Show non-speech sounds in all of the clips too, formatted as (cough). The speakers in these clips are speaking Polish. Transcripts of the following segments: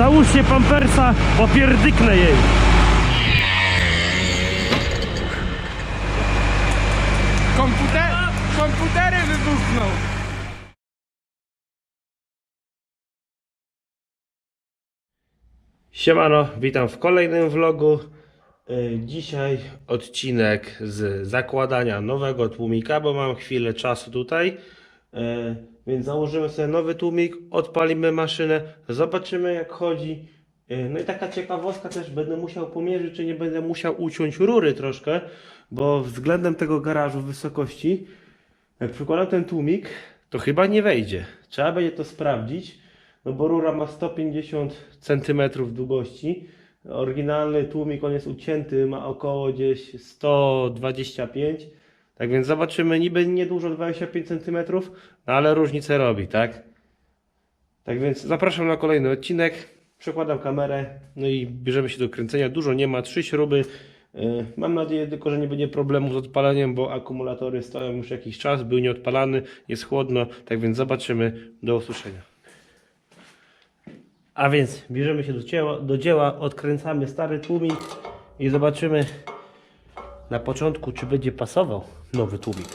Załóżcie pampersa, bo pierdyknę jej. Komputer, komputery wybuchną. Siemano, witam w kolejnym vlogu. Y, Dzisiaj odcinek z zakładania nowego tłumika, bo mam chwilę czasu tutaj. Y, Więc założymy sobie nowy tłumik, odpalimy maszynę, zobaczymy jak chodzi. Y, No i taka ciekawostka też, będę musiał pomierzyć, czy nie będę musiał uciąć rury troszkę, bo względem tego garażu wysokości, jak przykładam ten tłumik, to chyba nie wejdzie. Trzeba będzie to sprawdzić. No bo rura ma 150 cm długości. Oryginalny tłumik, on jest ucięty, ma około gdzieś 125. Tak więc zobaczymy, niby niedużo 25 cm, no ale różnicę robi, tak? Tak więc zapraszam na kolejny odcinek. Przekładam kamerę, no i bierzemy się do kręcenia. Dużo nie ma, trzy śruby. Yy, Mam nadzieję tylko, że nie będzie problemu z odpaleniem, bo akumulatory stoją już jakiś czas, był nieodpalany, jest chłodno, tak więc zobaczymy. Do usłyszenia. A więc bierzemy się do dzieła, do dzieła, odkręcamy stary tłumik i zobaczymy na początku, czy będzie pasował nowy tłumik.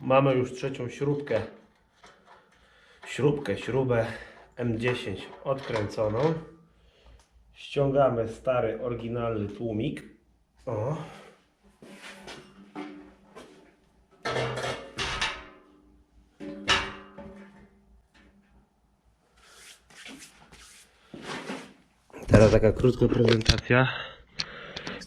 Mamy już trzecią śrubkę, śrubkę, śrubę M10 odkręconą. Ściągamy stary, oryginalny tłumik. O. Teraz taka krótka prezentacja.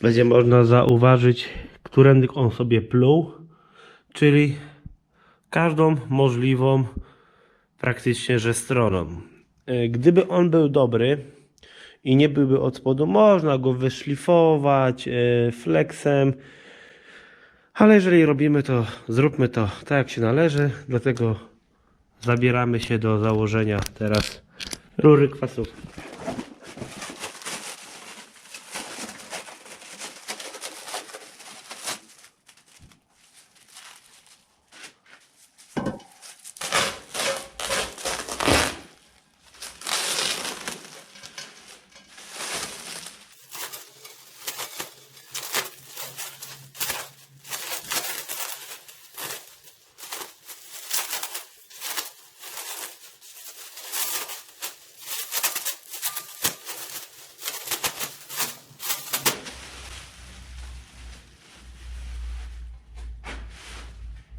Będzie można zauważyć, którędy on sobie pluł czyli każdą możliwą praktycznie, że stroną. E, Gdyby on był dobry i nie byłby od spodu, można go wyszlifować e, flexem, ale jeżeli robimy to, zróbmy to tak jak się należy, dlatego zabieramy się do założenia teraz rury kwasów.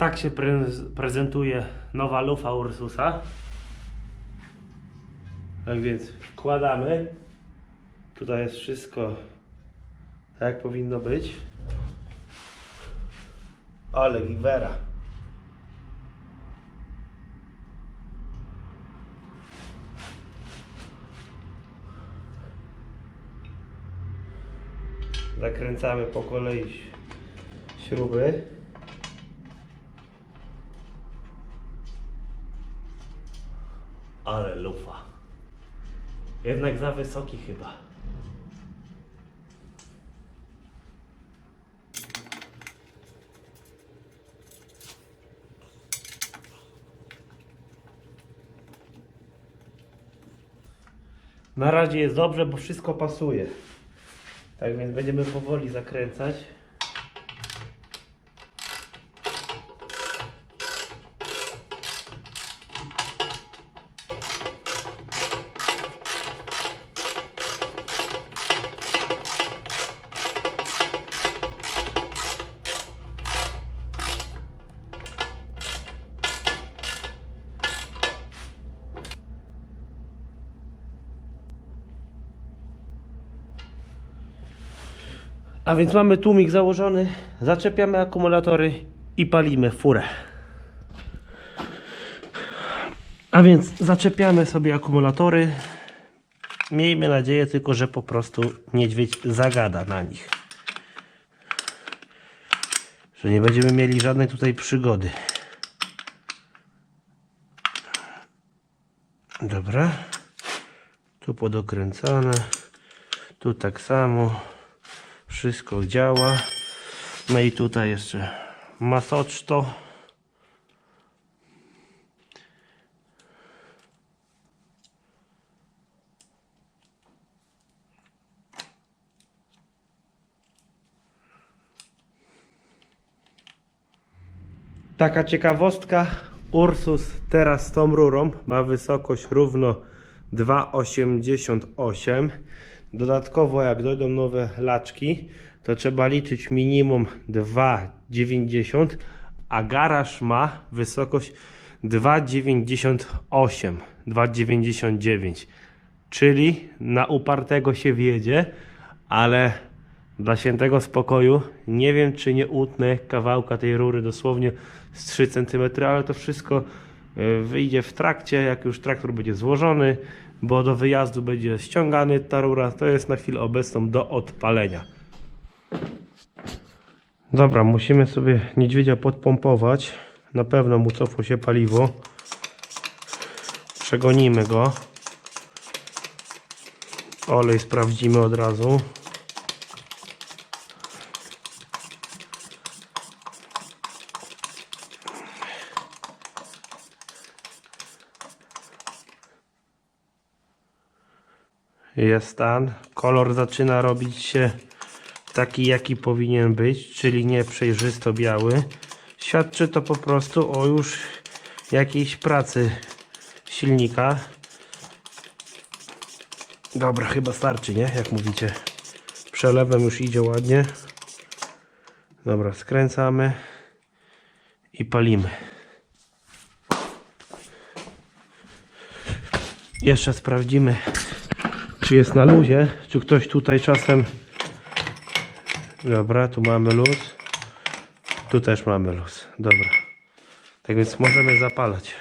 Tak się pre- prezentuje nowa lufa Ursusa. Tak więc wkładamy. Tutaj jest wszystko tak jak powinno być. Ale gibera. Zakręcamy po kolei śruby. Ale lufa. Jednak za wysoki chyba. Na razie jest dobrze, bo wszystko pasuje. Tak więc będziemy powoli zakręcać. A więc mamy tłumik założony, zaczepiamy akumulatory i palimy furę. A więc zaczepiamy sobie akumulatory. Miejmy nadzieję tylko, że po prostu niedźwiedź zagada na nich. że nie będziemy mieli żadnej tutaj przygody. Dobra. Tu podokręcane. Tu tak samo. Wszystko działa. No i tutaj jeszcze masoczto. Taka ciekawostka. Ursus teraz z tą rurą ma wysokość równo 2,88. Dodatkowo jak dojdą nowe laczki, to trzeba liczyć minimum 2,90, a garaż ma wysokość 2,98, 2,99. Czyli na upartego się wjedzie, ale dla świętego spokoju nie wiem, czy nie utnę kawałka tej rury dosłownie z 3 cm, ale to wszystko wyjdzie w trakcie, jak już traktor będzie złożony, bo do wyjazdu będzie ściągany ta rura. To jest na chwilę obecną do odpalenia. Dobra, musimy sobie niedźwiedzia podpompować. Na pewno mu cofło się paliwo. Przegonimy go. Olej sprawdzimy od razu. Jest stan. Kolor zaczyna robić się taki, jaki powinien być, czyli nie przejrzysto biały. Świadczy to po prostu o już jakiejś pracy silnika. Dobra, chyba starczy, nie? Jak mówicie. Przelewem już idzie ładnie. Dobra, skręcamy i palimy. Jeszcze sprawdzimy, czy jest na luzie, czy ktoś tutaj czasem. Dobra, tu mamy luz. Tu też mamy luz. Dobra. Tak więc możemy zapalać.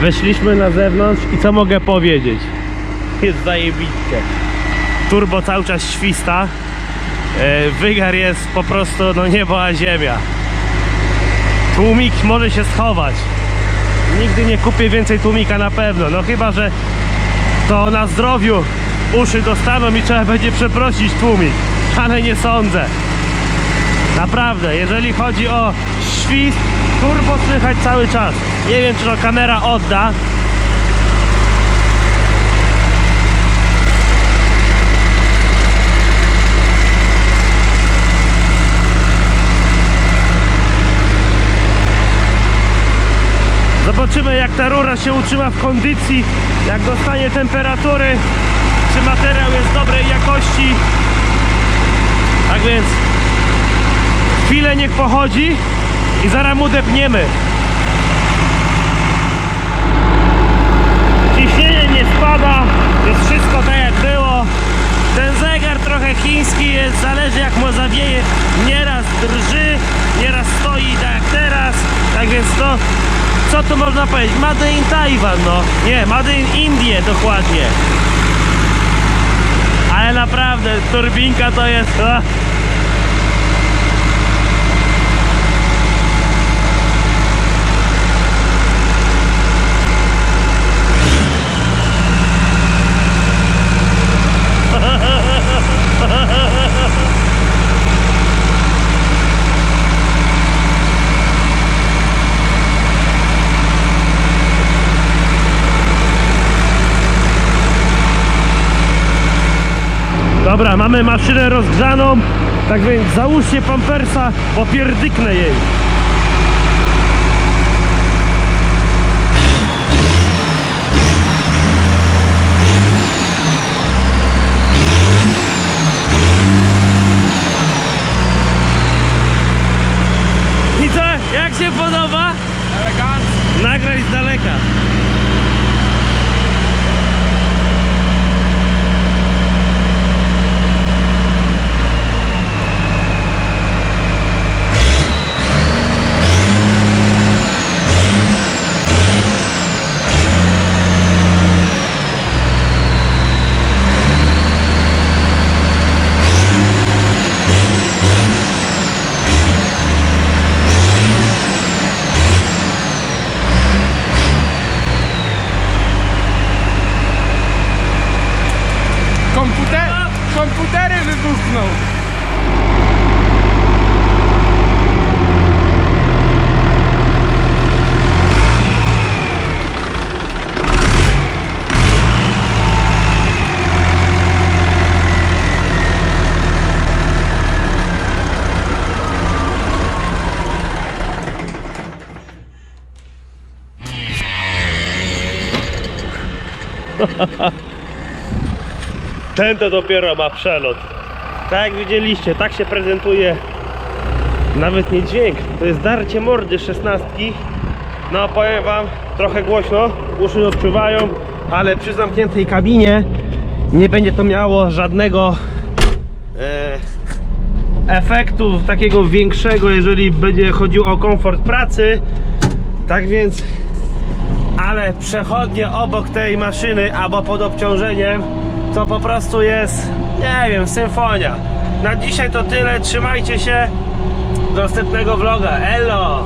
Weszliśmy na zewnątrz i co mogę powiedzieć? Jest zajebiście. Turbo cały czas śwista. E, Wygar jest po prostu no niebo a ziemia. Tłumik może się schować. Nigdy nie kupię więcej tłumika na pewno. No chyba, że to na zdrowiu uszy dostaną i trzeba będzie przeprosić tłumik. Ale nie sądzę. Naprawdę, jeżeli chodzi o świst, turbo słychać cały czas. Nie wiem, czy to kamera odda. Zobaczymy, jak ta rura się utrzyma w kondycji, jak dostanie temperatury, czy materiał jest dobrej jakości. Tak więc chwilę niech pochodzi i zaraz mu depniemy. Spada, jest wszystko tak jak było. Ten zegar trochę chiński jest, zależy jak mu zawieje. Nieraz drży, nieraz stoi tak jak teraz. Tak więc to, co tu można powiedzieć? Made in Taiwan, no. Nie, Made in Indie dokładnie. Ale naprawdę, turbinka to jest... Dobra, mamy maszynę rozgrzaną, tak więc załóżcie pampersa, popierdyknę jej. I co? Jak się podoba? Elegancko. Nagraj z daleka. Komputer, komputery wybuchną. (laughs) Ten to dopiero ma przelot. Tak jak widzieliście, tak się prezentuje nawet nie dźwięk. To jest darcie mordy szesnastki. No powiem wam, trochę głośno, uszy odczuwają, ale przy zamkniętej kabinie nie będzie to miało żadnego e, efektu takiego większego, jeżeli będzie chodziło o komfort pracy. Tak więc ale przechodnie obok tej maszyny albo pod obciążeniem to po prostu jest, nie wiem, symfonia. Na dzisiaj to tyle, trzymajcie się, do następnego vloga, elo!